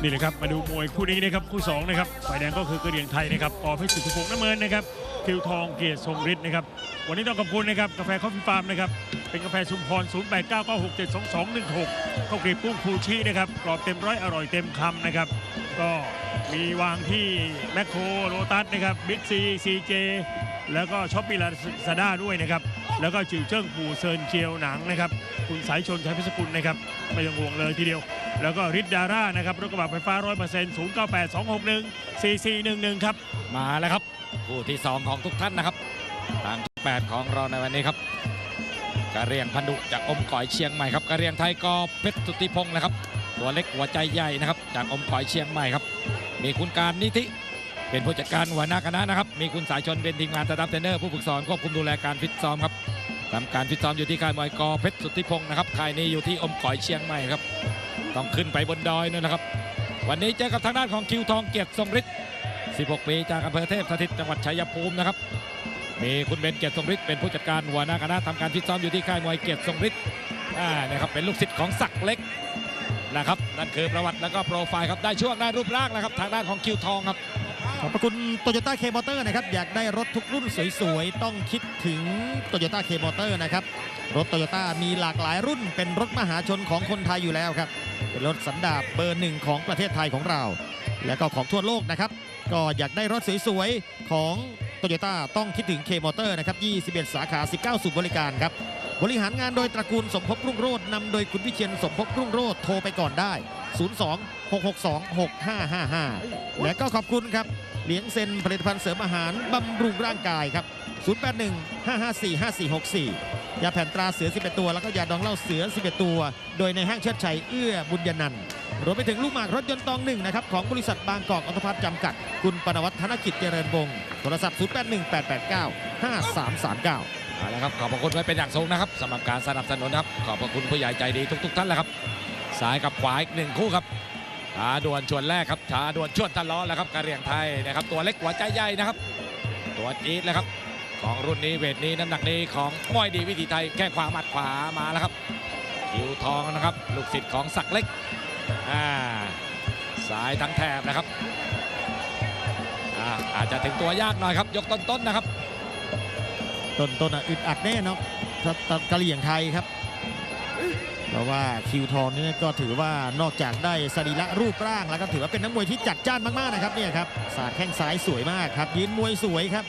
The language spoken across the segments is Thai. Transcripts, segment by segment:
นี่เลยครับมาดูมวยคู่นี้นะครับคู่สองนะครับฝ่ายแดงก็คือกระเดียงไทยนะครับปอเพชรสุทธิพงษ์น้ำเงินนะครับคิวทองเกียรติทรงฤทธิ์นะครับวันนี้ต้องขอบคุณนะครับกาแฟคอฟฟี่ฟาร์มนะครับเป็นกาแฟชุมพร 0899672216ข้าวกรีบกุ้งฟูชินะครับกรอบเต็มร้อยอร่อยเต็มคำนะครับก็มีวางที่แมคโครโลตัสนะครับบิ๊กซีซีเจแล้วก็ช้อปปี้ลาซาด้าด้วยนะครับแล้วก็จิวเจิ้งปูเซินเจียวหนังนะครับคุณสายชนชัยพิสกุลนะครับไม่ต้องห่วงเลยทีเดียว แล้วก็ริดดาร่านะครับรถกระบะไฟฟ้า100% 098 261 4411ครับ มาแล้วครับคู่ที่2ของทุกท่านนะครับทางที่8ของเราในวันนี้ครับกระเรียงพันดุจากอมก่อยเชียงใหม่ครับกระเรียงไทยกอเพชรสุทธิพงศ์นะครับ ตัวเล็กหัวใจใหญ่นะครับจากอมก่อยเชียงใหม่ครับ มีคุณการนิธิเป็นผู้จัดการหัวหน้าคณะนะครับ มีคุณสายชนเป็นทีมงานสตาฟเทรนเนอร์ผู้ฝึกสอนควบคุมดูแลการฟิตซ้อมครับทำการฟิตซ้อมอยู่ที่ค่ายมวยกอเพชรสุทธิพงศ์นะครับค่ายนี้อยู่ที่อมก่อยเชียงใหม่ครับ ต้องขึ้นไปบนดอยนู่นนะครับ วันนี้เจอกับทางด้านของคิวทองเกียรติทรงฤทธิ์ 16 ปีจากอำเภอเทพสถิตจังหวัดชัยภูมินะครับ มีคุณเบนเกียรติทรงฤทธิ์เป็นผู้จัดการหัวหน้าคณะทำการฟิตซ้อมอยู่ที่ค่ายมวยเกียรติทรงฤทธิ์อ่านะครับเป็นลูกศิษย์ของศักดิ์เล็กนะครับนั่นคือประวัติแล้วก็โปรไฟล์ครับได้ช่วงได้รูปร่างนะครับ ทางด้านของคิวทองครับ ขอบพระคุณโตโยต้าเคมอเตอร์นะครับ อยากได้รถทุกรุ่นสวยๆ ต้องคิดถึงโตโยต้าเคมอเตอร์นะครับ รถโตโยต้ามีหลากหลายรุ่นเป็นรถมหาชนของคนไทยอยู่แล้วครับ เป็นรถสันดาปเบอร์หนึ่งของประเทศไทยของเรา และก็ของทั่วโลกนะครับ ก็อยากได้รถสวยๆ ของโตโยต้าต้องคิดถึงเคมอเตอร์นะครับ 21 สาขา 19ศูนย์บริการครับ บริหารงานโดยตระกูลสมภพรุ่งโรจน์นำโดยคุณวิเชียนสมภพรุ่งโรจน์โทรไปก่อนได้ 02 662 6555 และก็ขอบคุณครับ เลี้ยงเซนผลิตภัณฑ์เสริมอาหารบำรุงร่างกายครับ 081 554 5464 ยาแผ่นตราเสือ 11 ตัว แล้วก็ยาดองเหล้าเสือ 11 ตัว โดยในห้างเชิดชัยเอื้อบุญยนันท์รวมไปถึงลูกหมากรถยนต์ตองหนึ่งนะครับ ของบริษัทบางกอกออโตพัฒน์จำกัด คุณปนวัฒน์ธนกิจเจริญวงศ์โทรศัพท์ 081 889 5339เอาละครับขอบพระคุณไว้เป็นอย่างสูงนะครับสำหรับการสนับสนุนนะครับขอบพระคุณผู้ใหญ่ใจดีทุก ๆ ท่านแหละครับ ซ้ายกับขวาอีกหนึ่งคู่ครับชาด่วนชวนแรกครับชาด่วนชวนตลอดแล้วครับกระเหรียงไทยนะครับตัวเล็กหัวใจใหญ่นะครับ ตัวจี๊ดเลยครับของรุ่นนี้เวทนี้น้ำหนักนี้ของมวยดีวิถีไทยแข้งขวาหมัดขวามาแล้วครับคิวทองนะครับ ลูกศิษย์ของศักดิ์เล็กอ่าสายทั้งแถบนะครับอาอาจจะถึงตัวยากหน่อยครับ ยกต้นๆนนะครับ ต้นต้นอะอึดอัดแน่เนาะถ้าถ้ากะเหรี่ยงไทยครับ เพราะว่าคิวทองนี่ก็ถือว่านอกจากได้สรีระรูปร่างแล้วก็ถือว่าเป็นนักมวยที่จัดจ้านมากๆนะครับเนี่ยครับสาดแข้งซ้ายสวยมากครับยืนมวยสวยครับ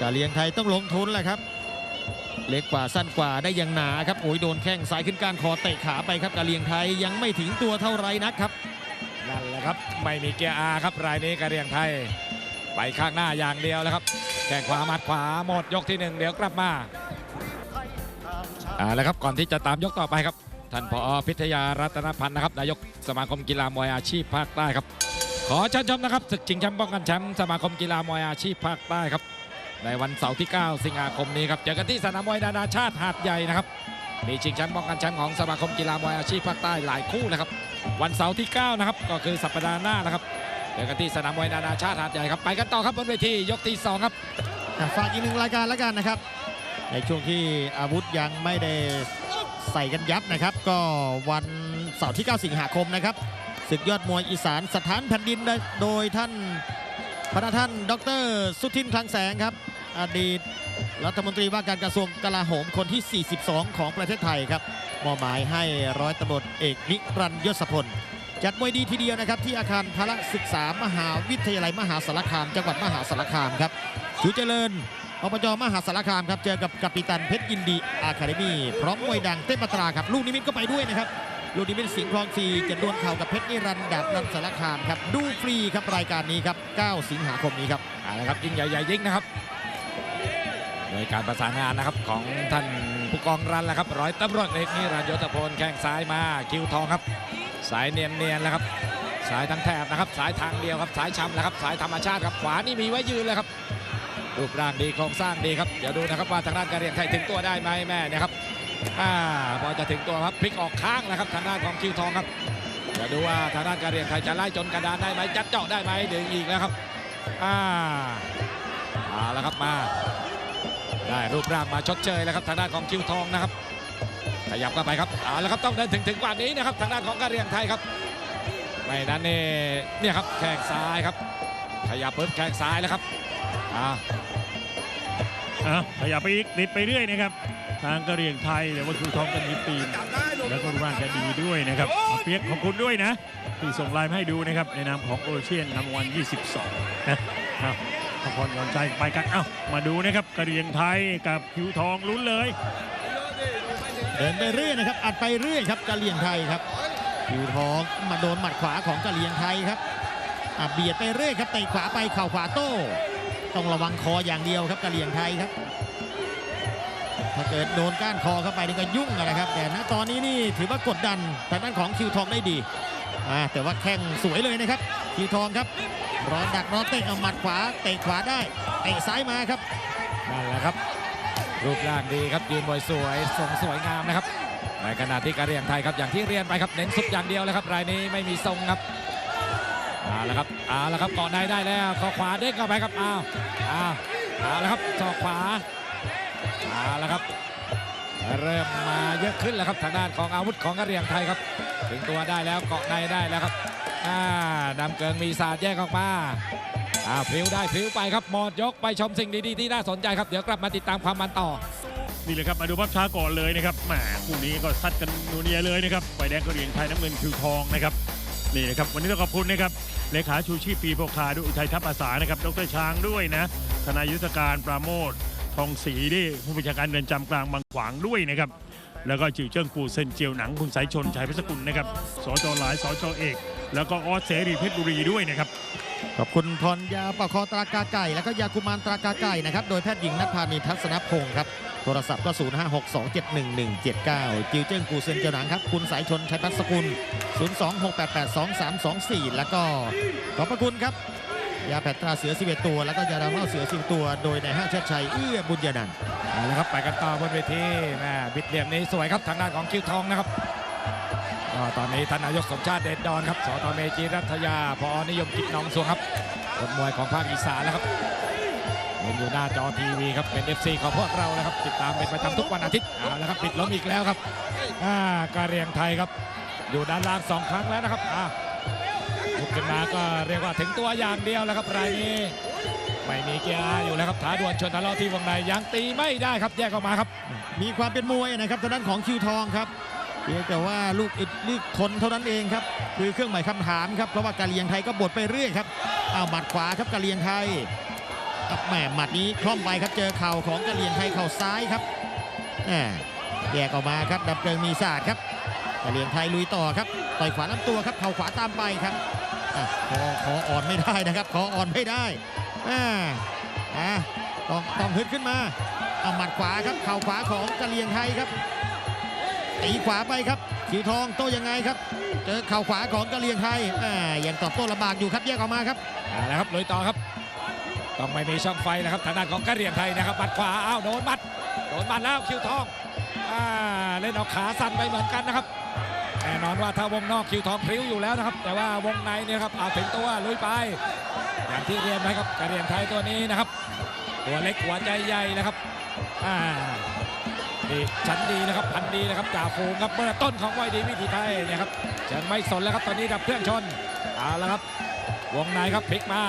กะเหรี่ยงไทยต้องลงทุนแหละครับ เล็กกว่าสั้นกว่าได้อยังหนาครับโอ้ยโดนแข้งซ้ายขึ้นกานคอเตะขาไปครับกะเหรี่ยงไทยยังไม่ถึงตัวเท่าไรนักครับนั่นแหละครับไม่มีเกียร์อาครับรายนี้กระเรียงไทยไปข้างหน้าอย่างเดียวแล้วครับแข้งขวามัดขวาหมดยกที่หนึ่งเดี๋ยวกลับมา เอาล้วครับก่อนที่จะตามยกต่อไปครับ ท่านผอพิทยารัตนพันธ์นะครับนายกสมาคมกีฬามวยอาชีพภาคใต้ครับ ขอเชิญชมนะครับศึกชิงแชมป์ป้องกันแชมป์สมาคมกีฬามวยอาชีพภาคใต้ครับ ในวันเสาร์ที่ 9 สิงหาคมนี้ครับเจอกันที่สนามมวยนานาชาติหาดใหญ่นะครับมีชิงแชมป์ป้องกันแชมป์ของสมาคมกีฬามวยอาชีพภาคใต้หลายคู่นะครับ วันเสาร์ที่ 9 นะครับ ก็คือสัปดาห์หน้านะครับเจอกันที่สนามมวยนานาชาติหาดใหญ่ครับไปกันต่อครับบนเวทียกที่2ครับฝากอีกหนึ่งรายการแล้วกันนะครับ ในช่วงที่อาวุธยังไม่ได้ใส่กันยับนะครับ ก็วันเสาร์ที่ 9 สิงหาคมนะครับศึกยอดมวยอีสานสถานแผ่นดินโดยท่านพระท่าน ดร สุทินคลังแสงครับ อดีตรัฐมนตรีว่าการกระทรวงกลาโหมคนที่ 42 ของประเทศไทยครับมอบหมายให้ร้อยตำรวจเอกนิรันยศพล จัดมวยดีทีเดียวนะครับ ที่อาคารพละศึกษามหาวิทยาลัยมหาสารคาม จังหวัดมหาสารคามครับชูเจริญ อบจมหาสารคามครับเจอกับกัปตันเพชรยินดีอาคาเดมี่พร้อมมวยดังเต้ปัตราครับลูกนิมิตก็ไปด้วยนะครับลูกนิมิตสิงห์คลองสีจะดวลเข่ากับเพชรนิรันดร์ดาบนันสารคามครับดูฟรีครับรายการนี้ครับ 9 สิงหาคมนี้ครับเอาละครับยิ่งใหญ่ใหญ่ยิ่งนะครับโดยการประสานงานนะครับของท่านผู้กองรันแหละครับร้อยตำรวจเอกนิรันดร์ยศพลแข้งซ้ายมาคิวทองครับ สายเนียนเนียนๆแล้วครับสายทั้งแถบนะครับสายทางเดียวครับสายช้ำนะครับสายธรรมชาติครับขวานี่มีไว้ยืนเลยครับ รูปร่างดีโครงสร้างดีครับเดี๋ยวดูนะครับว่าทางด้านการเรียงไทยถึงตัวได้ไหมแม่เนี่ยครับอ่าพอจะถึงตัวครับพลิกออกข้างนะครับทางด้านของคิวทองครับเดี๋ยวดูว่าทางด้านการเรียงไทยจะไล่จนกระดานได้ไหมจัดเจาะได้ไหมดึงอีกแล้วครับอ่าเอาละครับมาได้รูปร่างมาชดเชยแล้วครับทางด้านของคิวทองนะครับขยับเข้าไปครับเอาละครับต้องเดินถึงถึงกว่านี้นะครับทางด้านของการเรียงไทยครับไม่นั้นนี่เนี่ยครับแข้งซ้ายครับ ขยับปุ๊บแข้งซ้ายแล้วครับอ่า อะขยับไปอีกติดไปเรื่อยนะครับ ทางกระเหรี่ยงไทยแต่ว่าคือทองกันมีปีนแล้วก็รูปร่างจะดีด้วยนะครับเปียกขอบคุณด้วยนะที่ส่งไลน์มาให้ดูนะครับในนามของโอเชียนนำวัน22นะเอาขอบคุณก่อนใจไปกันเอ้ามาดูนะครับกระเหรี่ยงไทยกับคิวทองลุ้นเลย เดินไปเรื่อยนะครับ อัดไปเรื่อยครับกะเหลี่ยงไทยครับคิวทองมาโดนหมัดขวาของกะเหลี่ยงไทยครับอะเบียดไปเรื่อยครับเตะขวาไปเข่าขวาโต้ ต้องระวังคออย่างเดียวครับกะเหลี่ยงไทยครับ ถ้าเกิดโดนก้านคอเข้าไปนี่ก็ยุ่งนะครับ แต่ณตอนนี้นี่ถือว่ากดดันทางด้านของคิวทองได้ดีอ่าแต่ว่าแข้งสวยเลยนะครับคิวทองครับรอดักรอเตะเอาหมัดขวาเตะขวาได้เตะซ้ายมาครับนั่นแหละครับ รูปร่างดีครับยืนมวยสวยทรงสวยงามนะครับในขณะที่กะเหรียงไทยครับอย่างที่เรียนไปครับเน้นซุปอย่างเดียวเลยครับรายนี้ไม่มีทรงครับ เอาละครับเอาละครับเกาะในได้แล้วขอขวาเด้งเข้าไปครับอ้าวอ้าเอาละครับศอกขวาเอาละครับ เริ่มมาเยอะขึ้นแล้วครับทางด้านของอาวุธของกระเหรียงไทยครับ ถึงตัวได้แล้วเกาะในได้แล้วครับอ่าดำเกิงมีศาสตร์แยกออกมาอ่าพลิ้วได้พลิ้วไปครับหมดยกไปชมสิ่งดีๆที่น่าสนใจครับเดี๋ยวกลับมาติดตามความมันต่อนี่เลยครับมาดูภาพช้าก่อนเลยนะครับแหมคู่นี้ก็ซัดกันนูเนียเลยนะครับไฟแดงกระเหรี่ยงไทยน้ำเงินคิวทองนะครับ นี่นะครับวันนี้ต้องขอบคุณนะครับเลขาชูชีพปีโพคาด้วยอุทัยทัพอาสานะครับดรช้างด้วยนะทนายยุทธการปราโมททองศรีด้ผู้บัญชาการเรือนจำกลางบางขวางด้วยนะครับแล้วก็จิวเจิ้งกูเซนเจียวหนังคุณสายชนชัยพิสกุลนะครับสจหลายสจเอก แล้วก็ออสเสรีเพชรบุรีด้วยนะครับ ขอบคุณพรยาปะคอตรากาไก่ แล้วก็ยากุมารตรากาไก่นะครับ โดยแพทย์หญิงนัทพานิทัศนพงศ์ครับ ทรศัพท์ก็ 056271179 จิวเจิ้งกูเซินเจ้าหนังครับ คุณสายชนชัยพัฒสกุล 026882324 แล้วก็ขอบพระคุณครับ ยาแผดตราเสือ 11 ตัว แล้วก็ยาดาวเน่าเสือ 10 ตัว โดยในห้างเชิดชัยเอื้อบุญยนันท์เอาละครับไปกันต่อบนเวทีแม่บิดเหลี่ยมนี้สวยครับทางด้านของคิวทองนะครับตอนนี้ท่านนายกสมชาติเดชดอนครับสตเมจีรัตยาพอนิยมกิจน้องสวงครับคนมวยของภาคอีสานแล้วครับ ห็นอยู่หน้าจอทีวีครับเป็น FC ของพวกเรานะครับ ติดตามเป็นประจำทุกวันอาทิตย์เอาละครับปิดล้มอีกแล้วครับอ่ากาเรียงไทยครับ อยู่ด้านล่างสองครั้งแล้วนะครับอ่าลุกขึ้นมาก็เรียกว่าถึงตัวอย่างเดียวแล้วครับรายนี้ไม่มีเกียร์อยู่แล้วครับท้าดวลชนทะเลาะที่วงในยังตีไม่ได้ครับแยกออกมาครับ มีความเป็นมวยนะครับทางด้านของคิวทองครับเพียงแต่ว่าลูกอิดลูกทนเท่านั้นเองครับคือเครื่องหมายคำถามครับเพราะว่ากาเลียงไทยก็บดไปเรื่อยครับอ้าวหมัดขวาครับกาเลียงไทย อะแหมหมัดนี้คล่อมไปครับเจอเข่าของกาเหลี่ยงไทยเข่าซ้ายครับแยกออกมาครับดับเพลิงมีศาสตร์ครับกาเหลี่ยงไทยลุยต่อครับต่อยขวาลำตัวครับเข่าขวาตามไปครับอะคอคออ่อนไม่ได้นะครับคออ่อนไม่ได้ต้องต้องฮึดขึ้นมาเอาหมัดขวาครับเข่าขวาของกะเหรี่ยงไทยครับตีขวาไปครับคิวทองโต้ยังไงครับ เจอเข่าขวาของกะเหรี่ยงไทยอยังตอบโต้ลำบากอยู่ครับแยกออกมาครับเอาละครับลุยต่อครับ ต้องไม่มีช่องไฟนะครับทางด้านของกระเหรียงไทยนะครับบัดขวาอ้าวโดนบัดโดนบัดแล้วคิวทองอ่าเล่นเอาขาสั่นไปเหมือนกันนะครับแน่นอนว่าถ้าวงนอกคิวทองพริ้วอยู่แล้วนะครับ แต่ว่าวงในเนี่ยครับเอาถึงตัวลุยไป อย่างที่เรียนไปครับกระเหรียงไทยตัวนี้นะครับตัวเล็กหัวใจใหญ่นะครับอ่านี่ชั้นดีนะครับพันดีนะครับจ่าฝูงครับเมื่อต้นของวัยดีวิถีไทยเนี่ยครับยังไม่สนแล้วครับตอนนี้ดับเครื่องชนเอาละครับวงในครับพลิกมา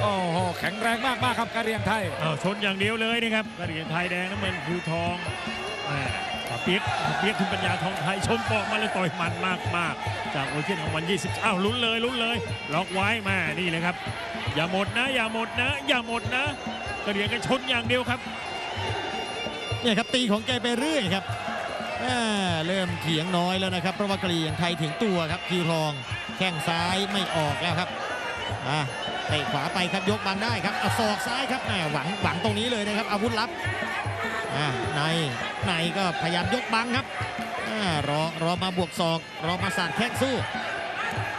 โอ้โหแข็งแรงมากมากๆครับกระเหรียงไทยเอาชนอย่างเดียวเลยนะครับกระเหรี่ยงไทยแดงน้ำเงินคิวทองแหม่ปะเปียกปะเปียกคุณปัญญาทองไทยชนปอกมาเลยต่อยมันมากมากๆจากโอเชียนของวัน 20อ้าวลุ้นเลยลุ้นเลย ล็อกไว้มานี่เลยครับ อย่าหมดนะ อย่าหมดนะ อย่าหมดนะกระเหรี่ยงกันชนอย่างเดียวครับเนี่ยครับตีของแกไปเรื่อยครับอ่าเริ่มเถียงน้อยแล้วนะครับ เพราะว่ากะเหรียงไทยถึงตัวครับคิวทองแข้งซ้ายไม่ออกแล้วครับอ่า เตะขวาไปครับยกบังได้ครับเอาศอกซ้ายครับแหมหวังหวังตรงนี้เลยนะครับ อาวุธลับอ่าในในก็พยายามยกบังครับอ่ารอรอมาบวกศอกรอมาสาดแข้งสู้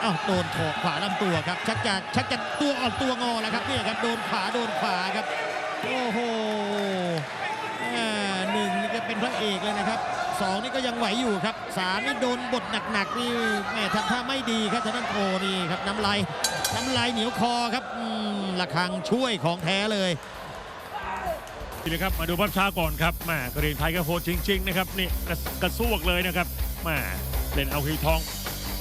อ้าวโดนถอกขวาลำตัวครับชักจะชักจะตัวอ่อนตัวงอแล้วครับเนี่ยครับโดนขวาโดนขวาครับโอ้โหอ่าหนึ่งนี่ก็เป็นพระเอกเลยนะครับ สองนี่ก็ยังไหวอยู่ครับ สามนี่โดนบทหนักๆนี่แม่ทำท่าไม่ดีครับทางด้านโอนี่ครับน้ำลายน้ำลายเหนียวคอครับระคังช่วยของแท้เลยนี่เลยครับมาดูภาพช้าก่อนครับแม่กระเหรี่ยงไทยก็โหดจริงๆนะครับนี่กระซวกเลยนะครับแม่เล่นเอาคิวทอง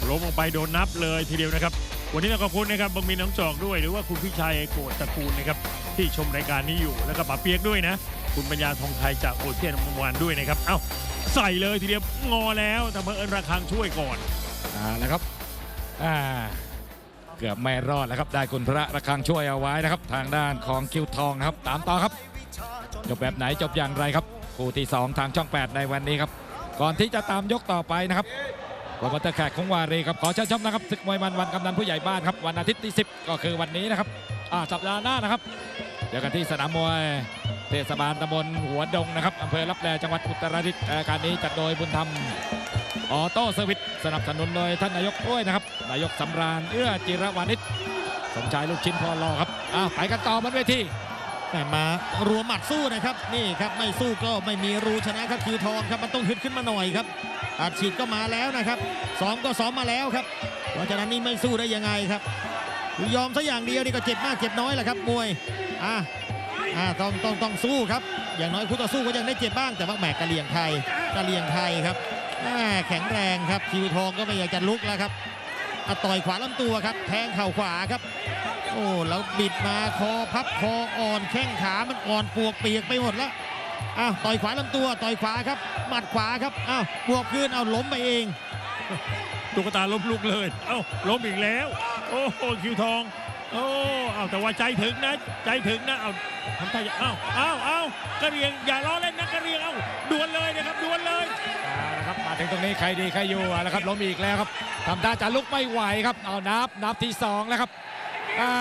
ล้มลงไปโดนนับเลยทีเดียวนะครับ วันนี้ต้องขอบคุณนะครับบังมีน้องจอกด้วยหรือว่าคุณพี่ชัยโกฏตระกูลนะครับที่ชมรายการนี้อยู่แล้วก็ป๋าเปียกด้วยนะ คุณปัญญาทองไทยจากโอเชียนมังวานด้วยนะครับ เอ้า ใส่เลยทีเดียวงอแล้วแต่เมื่อเอิญระคังช่วยก่อนอ่าแล้วครับอ่าเกือบไม่รอดแล้วครับได้คุณพระระฆังช่วยเอาไว้นะครับ ทางด้านของคิวทองนะครับ ตามต่อครับ จบแบบไหนจบอย่างไรครับคู่ที่ 2 ทางช่อง 8 ในวันนี้ครับ ก่อนที่จะตามยกต่อไปนะครับโปรโมเตอร์แขกของวารีครับขอเชิญชมนะครับศึกมวยมันวันกำนันผู้ใหญ่บ้านครับวันอาทิตย์ที่ 10 ก็คือวันนี้นะครับอ่าสัปดาห์หน้านะครับเจอกันที่สนามมวย เทศบาลตำบลหัวดงนะครับอำเภอรับแลจังหวัดอุตรดิตถ์รายการนี้จัดโดยบุญธรรมออโต้เซอร์วิสสนับสนุนโดยท่านนายกด้วยนะครับ นายกสำราญเอื้อจิรวานิชสมชายลูกชิ้นพอลอครับอ้าวไปกันต่อบนเวทีแต่มารวมหมัดสู้นะครับ นี่ครับไม่สู้ก็ไม่มีรูชนะครับคิวทองครับมันต้องฮึดขึ้นมาหน่อยครับอัดฉีดก็มาแล้วนะครับซ้อมก็ซ้อมมาแล้วครับ เพราะฉะนั้นนี่ไม่สู้ได้ยังไงครับ ยอมซะอย่างเดียวนี่ก็เจ็บมากเจ็บน้อยแหละครับมวยอะ อะต้องต้องต้องสู้ครับ อย่างน้อยคู่ต่อสู้ก็ยังได้เจ็บบ้างแต่ว่าแหมกะเหลี่ยงไทยกะเหลี่ยงไทยครับแข็งแรงครับคิวทองก็ไม่อยากจะลุกแล้วครับอต่อยขวาลำตัวครับ แทงเข่าขวาครับ โอ้แล้วบิดมาคอพับคออ่อนแข้งขามันอ่อนปวกเปียกไปหมดแล้วอ้าวต่อยขวาลำตัวต่อยขวาครับหมัดขวาครับอ้าวบวกคืนเอาล้มไปเองตุ๊กตาล้มลุกเลย เอ้าล้มอีกแล้ว โอ้โหคิวทอง โอ้เอาแต่ว่าใจถึงนะ ใจถึงนะเอาทำท่าจะเอ้าเอ้าเอ้ากระเรียงอย่าล้อเล่นนะกระเรียงเอ้าดวลเลยนะครับดวลเลยเอาละครับมาถึงตรงนี้ใครดีใครอยู่เอาละครับล้มอีกแล้วครับทำท่าจะลุกไม่ไหวครับเอานับนับที่สองแล้วครับอ่า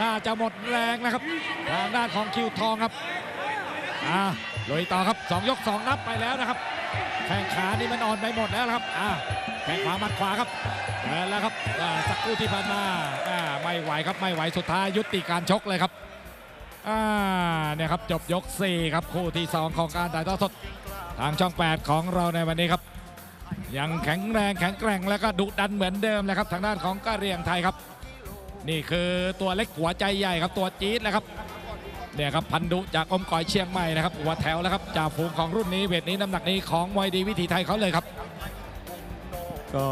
น่าจะหมดแรงนะครับทางด้านของคิวทองครับอ่าลุยต่อครับสองยกสองนับไปแล้วนะครับแข้งขานี่มันอ่อนไปหมดแล้วครับอ่าแข้งขวามัดขวาครับ แล้วครับสักครู่ที่ผ่านมาไม่ไหวครับไม่ไหวสุดท้ายยุติการชกเลยครับเนี่ยครับจบยกสี่ครับคู่ที่สองของการถ่ายทอดสดทางช่อง 8 ของเราในวันนี้ครับ ยังแข็งแรงแข็งแกร่งแล้วก็ดุดันเหมือนเดิมเลยครับทางด้านของกะเรียงไทยครับ นี่คือตัวเล็กหัวใจใหญ่ครับตัวจี๊ดเลยครับเนี่ยครับพันธุจากอมก่อยเชียงใหม่นะครับหัวแถวแล้วครับจ่าฝูงของรุ่นนี้เวทนี้น้ำหนักนี้ของมวยดีวิถีไทยเขาเลยครับก็